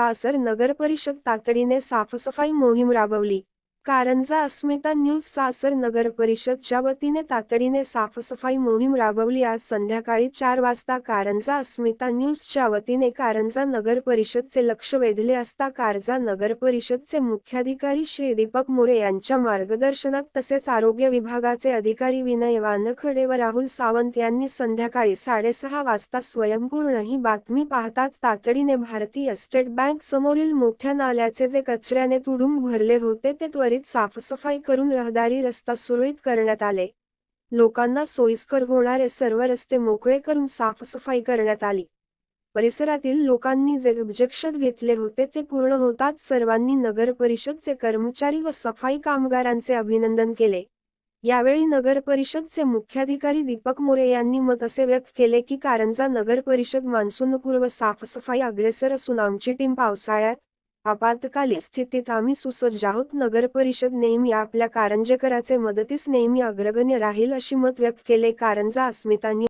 सासर नगर परिषद तातडीने साफसफाई मोहीम राबवली. कारंजा अस्मिता न्यूज सासर नगर परिषदच्या वतीने तातडीने साफसफाई मोहीम राबवली. आज संध्याकाळी चार वाजता कारंजा अस्मिता न्यूजच्या वतीने कारंजा नगर परिषदचे लक्ष वेधले असता कारंजा नगर परिषदचे मुख्याधिकारी श्री दीपक मोरे यांच्या मार्गदर्शनात तसेच आरोग्य विभागाचे अधिकारी विनय वानखडे व राहुल सावंत यांनी संध्याकाळी साडेसहा वाजता स्वयंपूर्ण ही बातमी पाहताच तातडीने भारतीय स्टेट बँक समोरील मोठ्या नाल्याचे जे कचऱ्याने तुडून भरले होते ते त्वरित साफसफाई करून रहदारी रस्ता सुरळीत करण्यात आले. लोकांना सोयीस्कर होणारे सर्व रस्ते मोकळे करून साफसफाई करण्यात आली. परिसरातील लोकांनी जे ऑब्जेक्शन घेतले होते ते पूर्ण होताच सर्वांनी नगर परिषदचे कर्मचारी व सफाई कामगारांचे अभिनंदन केले. यावेळी नगर परिषदचे मुख्याधिकारी दीपक मोरे यांनी मत असे व्यक्त केले की कारंजा नगर परिषद मान्सूनपूर्व साफसफाई अग्रेसर असून आमची टीम पावसाळ्यात आपातकालीन स्थितीत आम्ही सुसज्ज आहोत नगर परिषद नेहमी आपल्या कारंजेकराचे मदतीस नेहमी अग्रगण्य राहील अशी मत व्यक्त केले. कारंजा अस्मितांनी